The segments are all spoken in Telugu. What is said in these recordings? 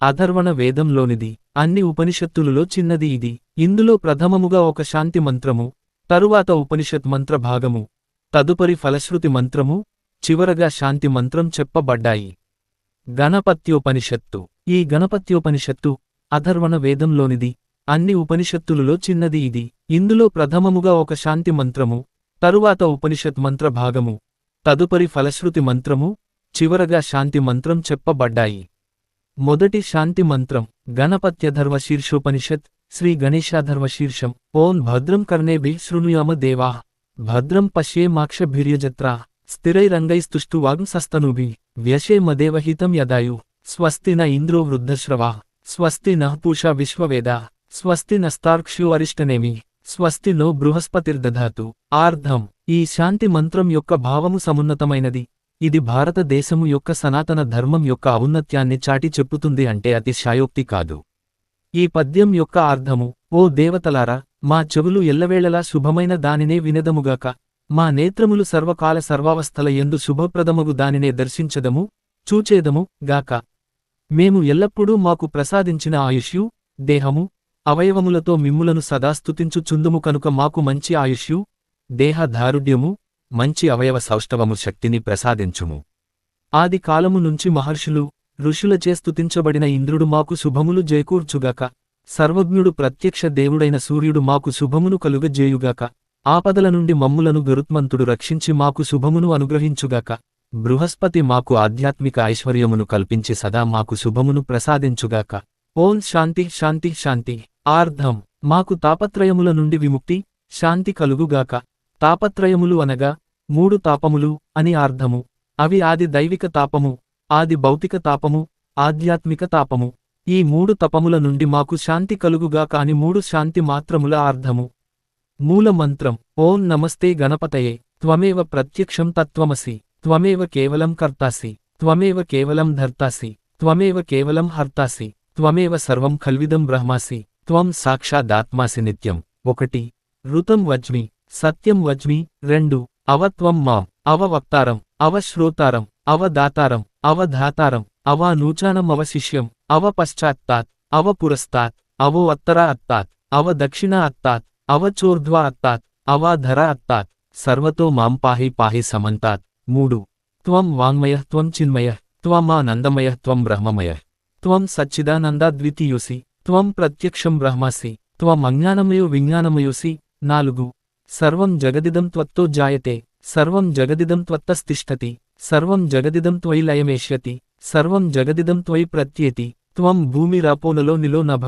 అధర్వణ వేదంలోనిది. అన్ని ఉపనిషత్తులలో చిన్నది ఇది. ఇందులో ప్రథమముగా ఒక శాంతి మంత్రము తరువాత ఉపనిషత్ మంత్ర భాగము తదుపరి ఫలశ్రుతి మంత్రము చివరగా శాంతి మంత్రం చెప్పబడ్డాయి. గణపత్యోపనిషత్తు. ఈ గణపత్యోపనిషత్తు అధర్వణ వేదంలోనిది. అన్ని ఉపనిషత్తులలో చిన్నది ఇది. ఇందులో ప్రథమముగా ఒక శాంతి మంత్రము తరువాత ఉపనిషత్ మంత్ర భాగము తదుపరి ఫలశ్రుతి మంత్రము చివరగా శాంతి మంత్రం చెప్పబడ్డాయి. మొదటి శాంతి మంత్రం గణపత్యధర్వ శీర్షోపనిషత్ శ్రీ గణేశాధర్వ శీర్షం ఓం భద్రం కర్ణేభి శృణుయామ దేవా భద్రం పశ్యేమాక్షభిర్యజత్రా స్థిరైరంగైస్తుష్టు వాగ్సస్తనుభి వ్యశేమదేవహితం యదాయు స్వస్తి న ఇంద్రో వృద్ధశ్రవా స్వస్తి నః పూషా విశ్వవేద స్వస్తి నస్తార్క్ష్యో అరిష్టనేమి స్వస్తి నో బృహస్పతిర్దధాతు. ఆర్ధం ఈ శాంతి మంత్రం యొక్క భావము సమున్నతమైనది. ఇది భారతదేశము యొక్క సనాతన ధర్మం యొక్క ఔన్నత్యాన్ని చాటి చెప్పుతుంది అంటే అతిశాయోక్తి కాదు. ఈ పద్యం యొక్క అర్థము ఓ దేవతలారా మా చెవులు ఎల్లవేళలా శుభమైన దానినే వినదముగాక మా నేత్రములు సర్వకాల సర్వావస్థల ఎందు శుభప్రదముగు దానినే దర్శించదము చూచేదము గాక. మేము ఎల్లప్పుడూ మాకు ప్రసాదించిన ఆయుష్యు దేహము అవయవములతో మిమ్ములను సదాస్తుతించుచుందుము కనుక మాకు మంచి ఆయుష్యు దేహధారుఢ్యము మంచి అవయవ సౌష్ఠవము శక్తిని ప్రసాదించుము. ఆది కాలము నుంచి మహర్షులు ఋషులచే స్తుతించబడిన ఇంద్రుడు మాకు శుభములు చేకూర్చుగాక సర్వజ్ఞుడు ప్రత్యక్ష దేవుడైన సూర్యుడు మాకు శుభమును కలుగజేయుగాక. ఆపదల నుండి మమ్ములను గరుత్మంతుడు రక్షించి మాకు శుభమును అనుగ్రహించుగాక. బృహస్పతి మాకు ఆధ్యాత్మిక ఐశ్వర్యమును కల్పించి సదా మాకు శుభమును ప్రసాదించుగాక. ఓం శాంతి శాంతి శాంతి. ఆర్ధం. మాకు తాపత్రయముల నుండి విముక్తి శాంతి కలుగుగాక. తాపత్రయములు అనగా మూడు తాపములు అని అర్థము. అవి ఆది దైవిక తాపము ఆది భౌతిక తాపము ఆధ్యాత్మిక తాపము. ఈ మూడు తపముల నుండి మాకు శాంతి కలుగుగా కాని మూడు శాంతి మాత్రముల అర్థము. మూలమంత్రం ఓం నమస్తే గణపతయే త్వమేవ ప్రత్యక్షం తత్వమసి త్వమేవ కేవలం కర్తాసి త్వమేవ కేవలం ధర్తాసి త్వమేవ కేవలం హర్తాసి త్వమేవ సర్వం ఖల్విదం బ్రహ్మాసి త్వం సాక్షాదాత్మాసి నిత్యం. ఒకటి ఋతం వజ్మి సత్యం వజ్మి రెండు అవత్వం మాం అవవక్తారం అవశ్రోతారం అవదాతారం అవధాతారం అవానూచానం అవశిష్యం అవపశ్చాత్తాత్ అవపురస్తాత్ అవో అత్తరా అత్తాత్ అవదక్షిణ అత్తాత్ అవచోర్ధ్వా అత్తాత్ అవాధర అత్తాత్ సర్వతో మాం పాహి పాహి సమంతాత్. మూడు త్వం వాంగ్మయ త్వం చిన్మయ త్వమానందమయ త్వం బ్రహ్మమయ. త్వం సచ్చిదానందాద్వితీయోసి త్వం ప్రత్యక్షం బ్రహ్మాసి త్వం అజ్ఞానమయో విజ్ఞానమయోసి. నాలుగు సర్వం జగదిదం త్వత్తో జాయతే సర్వం జగదిదం త్వత్తస్తిష్టతి సర్వం జగదిదం త్వయి లయమేష్యతి సర్వం జగదిదం త్వయి ప్రత్యేతి త్వం భూమిరాపోనులో నిలో నభ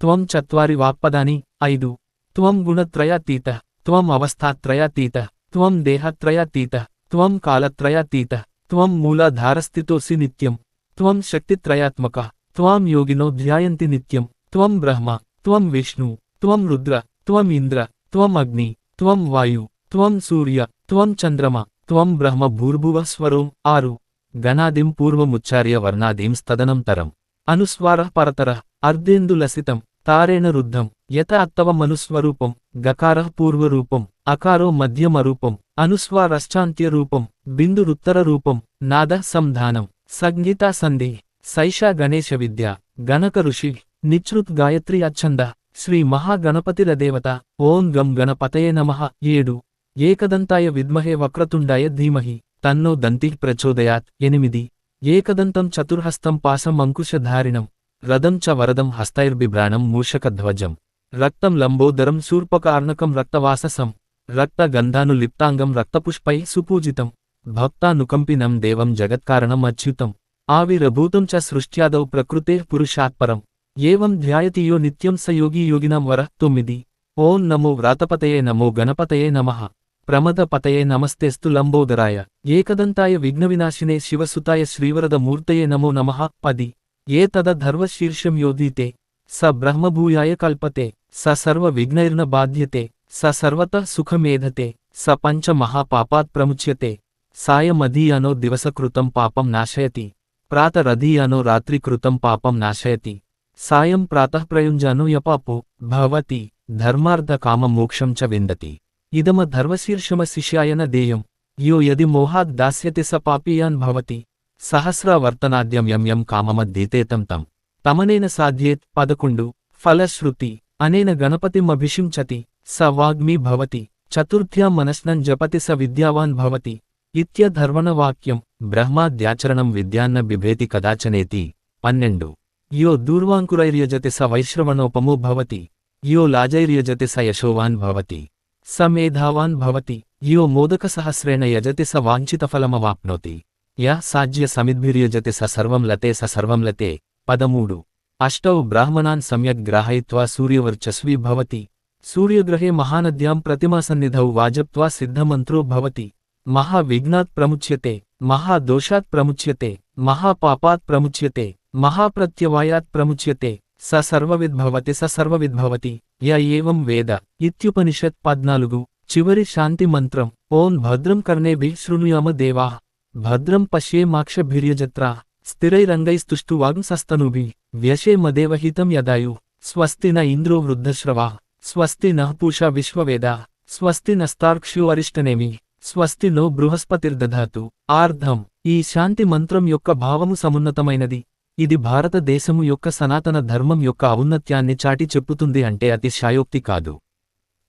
త్వం చత్వారి వాక్పదాని ఐదు త్వం గుణత్రయాతీత త్వం అవస్థాత్రయాతీత త్వం దేహత్రయాతీత త్వం కాలత్రయాతీత త్వం మూలాధారస్థితోసి నిత్యం త్వం శక్తిత్రయాత్మక త్వాం యోగినో ధ్యాయంతి నిత్యం త్వం బ్రహ్మ త్వం విష్ణు త్వం రుద్ర త్వం ఇంద్ర త్వం అగ్ని త్వం వాయు త్వం సూర్య త్వం చంద్రమ త్వం బ్రహ్మ భూర్భువ స్వరోం ఆరు. గణాదిం పూర్వముచ్చార్య వర్ణాదిం స్తదనం తరం. అనుస్వార పరతర అర్ధేందులసితం తారేణ రుద్ధం యత అత్తవమనుస్వరూపం గకార పూర్వరూపం అకారో మధ్యమరూపం అనుస్వారశ్చాంత్యరూపం బిందురుత్తర రూపం నాద సంధానం సంగీతా సంధి సైషా గణేశ విద్య గణక ఋషి నిచృత్ గాయత్రి అచ్ఛంద శ్రీ మహాగణపతిరదేవత ఓం గం గణపతయ నమ. ఏడు. ఏకదంతాయ విద్మహే వక్రతుండాయ ధీమహి. తన్నో దంతి ప్రచోదయాత్. ఎనిమిది. ఏకదంతం చతుర్హస్తం పాసం అంకుశధారిణం రథం చ వరదం హస్తైర్బిభ్రాణం మూషకధ్వజం రక్తం లంబోదరం శూర్పకార్ణకం రక్తవాససం. రక్తగంధానులిప్తాంగం రక్తపుష్పై సుపూజితం. భక్తానుకంపినం దేవం జగత్కారణం అచ్యుతం. ఆవిరభూతం చ సృష్ట్యాదౌ ప్రకృతే పురుషాత్పరం. ఏవం ధ్యాయతియో నిత్యం స యోగినం వర తొమ్మిది. ఓం నమో వ్రాతపతయే నమో గణపతయే నమ. ప్రమదపతయే నమస్తేస్తు లంబోదరాయ. ఏకదంతాయ విఘ్నవినాశినే శివసుతాయ శ్రీవరద మూర్తయే నమో నమ. పది. ఏ తద ధర్వశీర్షం యోధీతే. స బ్రహ్మభూయాయ కల్పతే. స సర్వ విఘ్నైర్న బాధ్యతే. స సర్వత సుఖమేధతే. స పంచ మహాపాపాత్ ప్రముచ్యతే. సాయమధీయనో దివసకృతం పాపం నాశయతి. ప్రాతరధీయనో రాత్రికృతం పాపం నాశయతి. సాయం ప్రాతః ప్రయుంజానో యపాపో భవతి ధర్మార్థకామమోక్షం చ విందతి. ఇదమ ధర్వశీర్షమ శిష్యాయన దేయం. యో యది మోహాద్ దాస్యతి స పాపీయాన్ భవతి. సహస్రవర్తనాద్యం యం యం కామమద్దీతేతం తం. తమనేన సాధ్యేత్ పదకొండు ఫలశ్రుతి అనేన గణపతిమభిషించతి స వాగ్మీ భవతి చతుర్థ్యాం మనస్నం జపతి స విద్యావాన్ భవతి. ఇత్యధర్వణవాక్యం బ్రహ్మాద్యాచరణం విద్యాన్న బిభేతి కదాచనేతి. పన్నెండు. యో దూర్వాంకురైర్యజతి స వైశ్రవణోపమో భవతి యో లాజైర్యజతి స యశోవాన్ భవతి స మేధావాన్ భవతి యో మోదకసహస్రేణ యజతి స వాంఛితఫలమవాప్నోతి యా సాజ్య సమిద్భిర్యజతి స సర్వం లతే స సర్వం లతే. పదమూడు. అష్టౌ బ్రాహ్మణాన్ సమ్యక్ గ్రాహయిత్వా సూర్యవర్చస్వీ భవతి సూర్యగ్రహే మహానద్యాం ప్రతిమాసన్నిధౌ వాజప్త్వా సిద్ధమంత్రో భవతి మహావిఘ్నాత్ ప్రముచ్యతే మహాదోషాత్ ప్రముచ్యతే మహాపాపాత్ ప్రముచ్యతే మహాప్రత్యవాయాత్ ప్రముచ్యతే స సర్వవిద్భవతి స సర్వవిద్భవతి య ఏవం వేద ఇత్యుపనిషత్ పద్నాలుగు చివరి శాంతి మంత్రం ఓం భద్రం కర్ణేభి శృణుయామ దేవా భద్రం పశ్యేమాక్షభిర్యజత్రా స్థిరైరంగైస్తుష్టువాంసస్తనుభి వ్యశేమదేవహితం యదాయు స్వస్తి న ఇంద్రో వృద్ధశ్రవా స్వస్తి నః పూషా విశ్వవేదా స్వస్తి నస్తార్క్ష్యో అరిష్టనేమి స్వస్తి నో బృహస్పతిర్దధాతు ఆర్ధం ఈ శాంతి మంత్రం యొక్క భావము సమున్నతమైనది. ఇది భారతదేశము యొక్క సనాతన ధర్మం యొక్క ఔన్నత్యాన్ని చాటి చెప్పుతుంది అంటే అతిశాయోక్తి కాదు.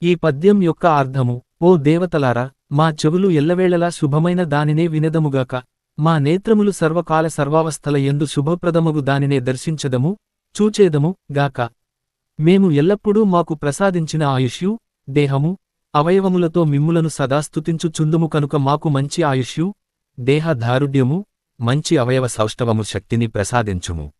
ఈ పద్యం యొక్క అర్థము ఓ దేవతలారా మా చెవులు ఎల్లవేళలా శుభమైన దానినే వినదముగాక మా నేత్రములు సర్వకాల సర్వావస్థల ఎందు శుభప్రదముగు దానినే దర్శించదము చూచేదము గాక. మేము ఎల్లప్పుడూ మాకు ప్రసాదించిన ఆయుష్యు దేహము అవయవములతో మిమ్ములను సదాస్తుతించుచుందుము కనుక మాకు మంచి ఆయుష్యు దేహ దారుఢ్యము మంచి అవయవ సౌష్ఠవము శక్తిని ప్రసాదించుము.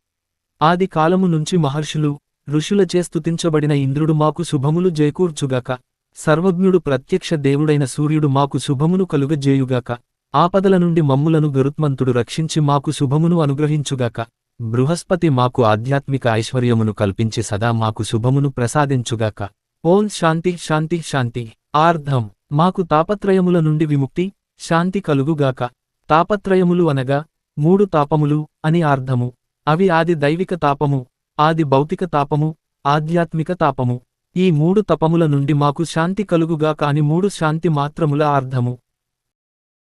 ఆది కాలము నుంచి మహర్షులు ఋషులచే స్తుతించబడిన ఇంద్రుడు మాకు శుభములు జయకూర్చుగాక సర్వజ్ఞుడు ప్రత్యక్ష దేవుడైన సూర్యుడు మాకు శుభమును కలుగజేయుగాక ఆపదల నుండి మమ్ములను గరుత్మంతుడు రక్షించి మాకు శుభమును అనుగ్రహించుగాక బృహస్పతి మాకు ఆధ్యాత్మిక ఐశ్వర్యమును కల్పించి సదా మాకు శుభమును ప్రసాదించుగాక. ఓం శాంతి శాంతి శాంతి. ఆర్ధం. మాకు తాపత్రయముల నుండి విముక్తి శాంతి కలుగుగాక. తాపత్రయములు అనగా మూడు తాపములు అని అర్థము. అవి ఆది దైవిక తాపము ఆది భౌతిక తాపము ఆధ్యాత్మిక తాపము. ఈ మూడు తపముల నుండి మాకు శాంతి కలుగుగా కాని మూడు శాంతి మాత్రముల అర్థము.